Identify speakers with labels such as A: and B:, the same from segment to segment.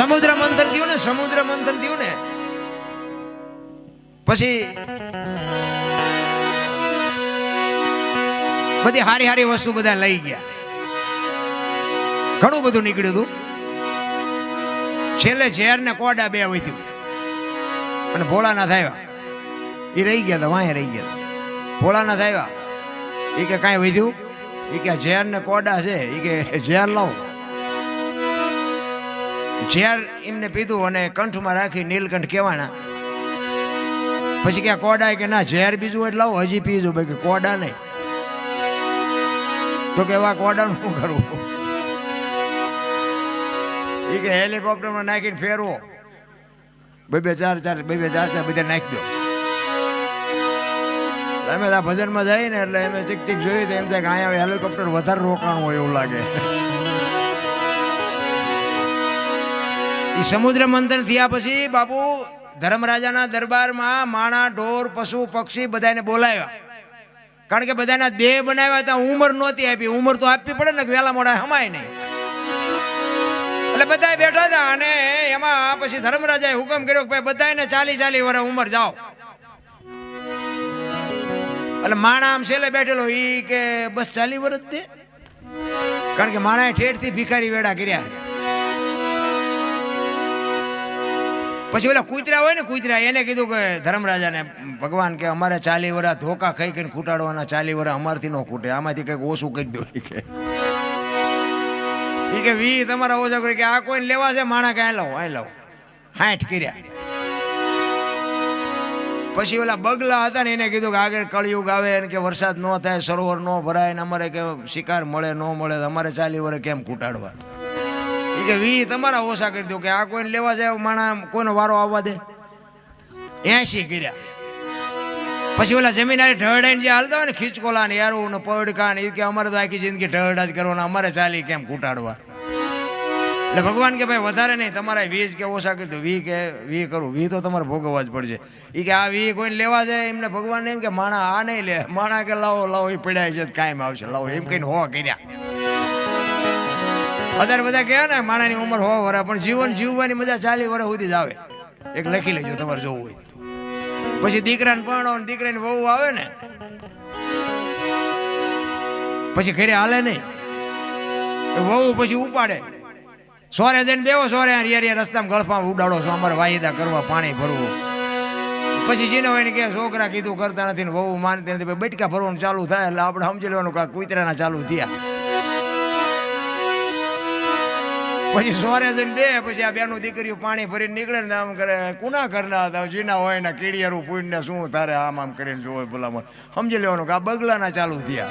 A: સમુદ્ર મંથન થયું ને, સમુદ્ર મંથન થયું ને. પછી બધી હારી હારી વસ્તુ બધા લઈ ગયા. ઘણું બધું નીકળ્યું હતું છેલ્લે ઝેર ને કોડા બે વધ્યું. અને ભોળાનાથ આવ્યા એ રહી ગયા હતા વાંહે રહી ગયા હતા ભોળાનાથ આવ્યા એ કે કાંઈ વધ્યું? એ કે ઝેર ને કોડા છે. એ કે ઝેર લાવો. ઝેર એમને પીધું અને કંઠમાં રાખી નીલકંઠ કહેવાના. પછી ક્યાં કોડા કે ના, ઝેર બીજું એટલે લાવો, હજી પીજો. ભાઈ કે કોડા નહીં. તો કે એવા કોડાનું શું કરવું? એ કે હેલિકોપ્ટરમાં નાખીને ફેરવો. બે બે ચાર ચાર, બે બે ચાર ચાર બધા નાખી દો. અમે આ ભજનમાં જઈએ ને એટલે અમે ચીક ચીક જોઈએ તો એમ થાય કે અહીંયા હેલિકોપ્ટર વધારે રોકાણું હોય એવું લાગે. એ સમુદ્ર મંથન થયા પછી બાપુ ધર્મરાજાના દરબારમાં માણા, ઢોર, પશુ, પક્ષી બધાને બોલાવ્યા. કારણ કે બધાના દેહ બનાવ્યા હતા, ઉંમર નહોતી આપી. ઉંમર તો આપવી પડે ને વેલા મોડા હમાય નહીં. એટલે બધા બેઠા હતા અને એમાં પછી ધર્મરાજાએ હુકમ કર્યો કે ભાઈ બધાને ચાલી ચાલી વરે ઉંમર જાઓ. એટલે માણા આમ છેલ્લે બેઠેલો, ઈ કે બસ ચાલી વર્ષ દે કારણ કે માણાએ ઠેઠથી ભિખારી વેડા કર્યા. પછી ઓલા કૂતરા હોય ને, કૂતરા, એને કીધું કે ધર્મરાજાને, ભગવાન કે અમારે ચાલી વરા ધોકા ખાઈ ખાઈને ખૂટાડવાના ચાલી વરા અમારથી ન ખૂટે આમાંથી કંઈક ઓછું કરી દો કે. ઈ કે વી તમારા ઓછા કરી કે આ કોઈને લેવા છે માણા કાંઈ લાવો આ લાવો હાઠ કર્યા. પછી ઓલા બગલા હતા ને, એને કીધું કે આગળ કળિયુગ આવે ને કે વરસાદ ન થાય, સરોવર ન ભરાય ને અમારે કે શિકાર મળે, ન મળે અમારે ચાલી વરે કેમ ખૂટાડવા ઈ કે વી તમારા ઓછા કરી દો કે આ કોઈને લેવા જાય માણા કોઈનો વારો આવવા દે. એસી કર્યા. પછી ઓલા જમીનારી ઢળડાઈને જે હાલતા હોય ને ખીચકોલા ને યારો ને પડકા ને એ કે અમારે તો આખી જિંદગી ઢળડા જ કરવાના, અમારે ચાલી કેમ કૂટાડવા? એટલે ભગવાન કે ભાઈ વધારે નહીં, તમારે વીજ કે ઓછા કરી દો, વી કે, વી કરું, વી તો તમારે ભોગવવા જ પડશે. એ કે આ વી કોઈને લેવા જાય, એમને ભગવાન એમ કે માણા આ નહીં લે, માણા કે લાવો લાવો એ પડ્યા છે, કાયમ આવશે, લાવો, એમ કહીને હો કર્યા. અત્યારે બધા કહે ને, માણાની ઉંમર હોવા વરા પણ જીવન જીવવાની મજા ચાલી વર્ષ સુધી જ આવે. એક લખી લેજો, તમારે જોવું હોય પછી દીકરાને પરણો ને દીકરાની વહુ આવે ને, પછી ઘરે હાલે નહીં. વહુ પછી ઉપાડે. સોરે જઈને બેવો સોરે રિયા રસ્તામાં ગળફામાં ઉડાડો છો, અમારે વાયદા કરવા પાણી ભરવું. પછી જેને હોય ને કે છોકરા કીધું કરતા નથી ને વહુ માનતી નથી બટકા ભરવાનું ચાલુ થાય, એટલે આપણે સમજી લેવાનું કે આ ચાલુ થયા. પછી સોરે જઈને બે, પછી આ બેનું દીકરીઓ પાણી ભરીને નીકળે ને આમ કરે, કુના કરના હતા? જીના હોય ને કીડિયારું પૂઈને શું તારે આમ આમ કરીને જોવે ભલામણ? સમજી લેવાનું કે આ બગલાના ચાલુ થયા.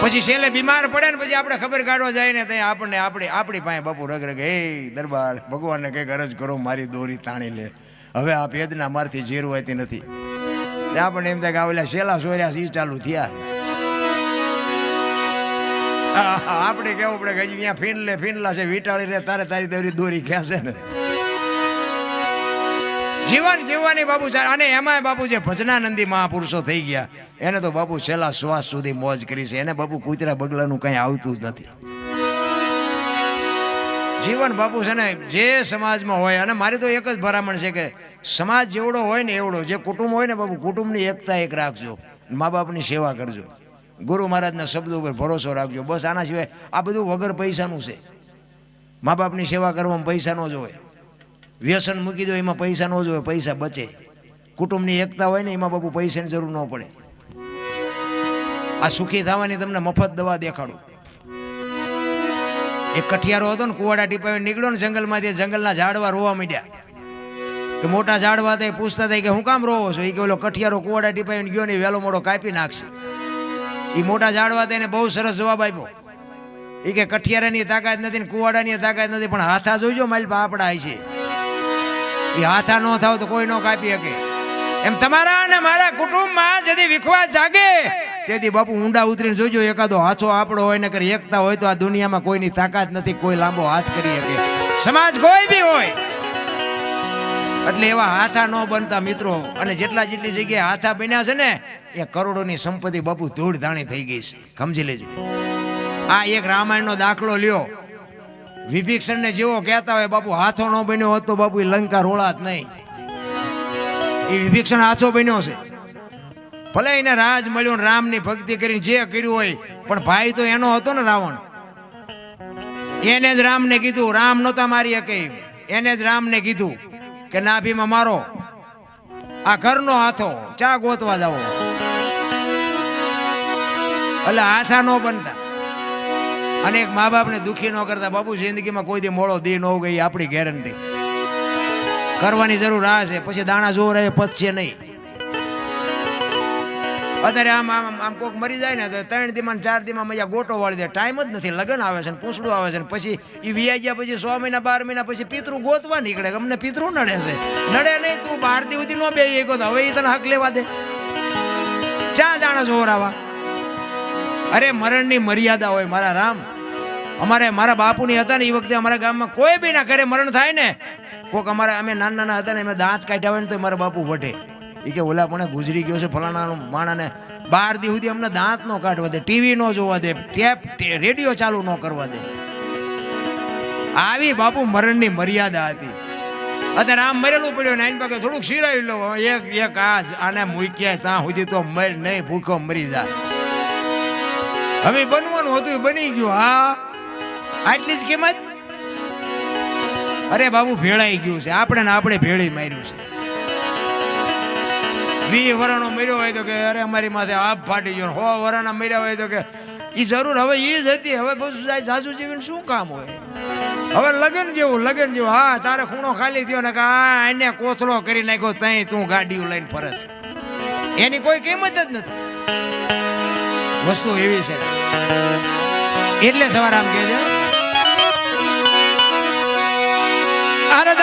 A: પછી છેલ્લે બીમાર પડે ને પછી આપણે ખબર કાઢવા જાય ને ત્યાં આપણને આપણી આપણી પાસે બાપુ રગ રગ, હે દરબાર, ભગવાનને કંઈક અરજ કરો, મારી દોરી તાણી લે. હવે આ ભેદના મારથી જીરવાતી નથી. આપણને એમ થાય કે આ ઓલા શેલા સોર્યા એ ચાલુ થયા. આપણે કેવું પડે કે અહીંયા ફીનલે ફીનલા છે, વીટાળી રે તારે તારી દોરી દોરી ખેંચે ને? જીવન જીવવાની બાપુ છે, અને એમાંય બાપુ જે ભજનાનંદી મહાપુરુષો થઈ ગયા, એને તો બાપુ છેલ્લા શ્વાસ સુધી મોજ કરી છે, એને બાપુ કૂતરા બગલાનું કંઈ આવતું જ નથી. જીવન બાપુ છે ને, જે સમાજમાં હોય, અને મારી તો એક જ ભરામણ છે કે સમાજ જેવડો હોય ને એવડો, જે કુટુંબ હોય ને બાપુ, કુટુંબની એકતા એક રાખજો, મા બાપની સેવા કરજો. ગુરુ મહારાજના શબ્દો ઉપર ભરોસો રાખજો. બસ આના સિવાય આ બધું વગર પૈસાનું છે. મા બાપની સેવા કરવામાં પૈસા ન જોવે. વ્યસન મૂકી દો, એમાં પૈસા ન જોવે, પૈસા બચે. કુટુંબની એકતા હોય ને, એમાં બાપુ પૈસાની જરૂર ન પડે. આ સુખી થવાની તમને મફત દવા દેખાડું. એક કઠિયારો હતો ને, કુવાડા ટીપાવી નીકળ્યો ને જંગલમાંથી જંગલના ઝાડવા રોવા માંડ્યા. તો મોટા ઝાડવા હતા પૂછતા હતા કે, હું કામ રોવો છો? એ કે, ઓલો કઠિયારો કુવાડા ટીપાવીને ગયો ને વહેલો મોડો કાપી નાખશે. એ મોટા ઝાડવા તેને બહુ સરસ જવાબ આપ્યો. એ કે કઠિયારાની તાકાત નથી ને કુવાડાની તાકાત નથી, પણ હાથા જોઈજો માલપા આપડા છે. એ હાથા ન થાવ તો કોઈ ન કાપી શકે. એમ તમારા અને મારા કુટુંબમાં જદી વિખવા જાગે, તેથી બાપુ ઊંડા ઉતરીને જોજો, એકાદો હાથો આપણો હોય ને કરી એકતા હોય તો આ દુનિયામાં કોઈની તાકાત નથી, કોઈ લાંબો હાથ કરી શકે. સમાજ કોઈ બી હોય એટલે એવા હાથા ન બનતા મિત્રો. અને જેટલા જેટલી જગ્યાએ હાથા બન્યા છે ને, એ કરોડોની સંપત્તિ બાપુ ધૂળ ધાણી થઈ ગઈ છે. સમજી લેજો. આ એક રામાયણનો દાખલો લ્યો. વિભીક્ષણને જેવો કહેતા હોય બાપુ, હાથો ન બન્યો હોત તો બાપુ લંકા રોળાત નહીં. એ વિભીક્ષણ હાથો બન્યો છે. ભલે એને રાજ મળ્યો રામ રામની ભક્તિ કરીને જે કર્યું હોય, પણ ભાઈ તો એનો હતો ને રાવણ. એને જ રામને કીધું, રામ નહોતા મારી એમ. એને જ રામને કીધું કે ના નાભીમાં મારો આ ઘરનો હાથો, ચા ગોતવા જાવ એટલે હાથા ન બનતા. અને એક મા બાપને દુખી ન કરતા બાપુ જિંદગીમાં કોઈ દી મોડો દી ન ગઈ આપણી ગેરંટી. કરવાની જરૂર આ છે, પછી દાણા જોર રહે પચશે નહીં. અત્યારે આમ આમ આમ કોક મરી જાય ને તો ત્રણ દીમાં ચાર દીમાં મજા ગોટો વાળી દે. ટાઈમ જ નથી. લગ્ન આવે છે ને પૂંછડું આવે છે ને પછી એ વિયાઈ ગયા પછી સો મહિના, બાર મહિના પછી પિતૃ ગોતવા નીકળે. અમને પિતૃ નડે છે. નડે નહીં, તું બાર દી સુધી ન બે એક હવે એ તને હક લેવા દે. ચા દાણા જોર આવા અરે, મરણની મર્યાદા હોય મારા રામ. અમારે મારા બાપુની હતા ને એ વખતે અમારા ગામમાં કોઈ બી ના ઘરે મરણ થાય ને, કોક અમારા અમે નાના નાના હતા ને અમે દાંત કાઢ્યા હોય ને તો મારા બાપુ વઢે. એ કે ઓલા પણ ગુજરી ગયો છે ફલાણા માણાને બાર દી સુધી અમને દાંત નો કાઢવા દે ટીવી નો જોવા દે, ટેપ રેડિયો ચાલુ ન કરવા દે. આવી બાપુ મરણની મર્યાદા હતી. અત્યારે આમ મરેલું પડ્યો ને આની પાસે થોડુંક સિરાવી લો, એક એક આ આને મૂક્યા ત્યાં સુધી તો મર નહીં ભૂખો મરી જાય. હવે બનવાનું હતું બની ગયું, હા. આટલી જ કિંમત? અરે બાબુ ભેળાઈ ગયું છે, આપણે ને આપણે ભેળી માર્યું છે. વી વરણો મર્યો હોય તો કે, અરે, અમારી માથે આપ ફાટી ગયો. હો વરાના મર્યા હોય તો કે એ જરૂર હવે એ જ હતી. હવે બધું સાસુ જીવીને શું કામ હોય? હવે લગન જેવું લગન જેવું. હા, તારે ખૂણો ખાલી થયો ને કે, આ એને કોથળો કરી નાખ્યો, તઈ તું ગાડીઓ લઈને ફરસ એની કોઈ કિંમત જ નથી. વસ્તુ એવી છે. એટલે સવાર આમ કે છે. અરે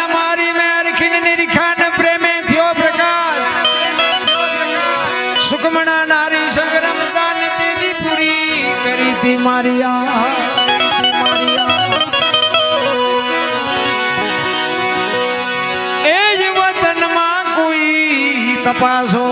A: કરી તી મારી એ જ વતનમાં કોઈ તપાસો.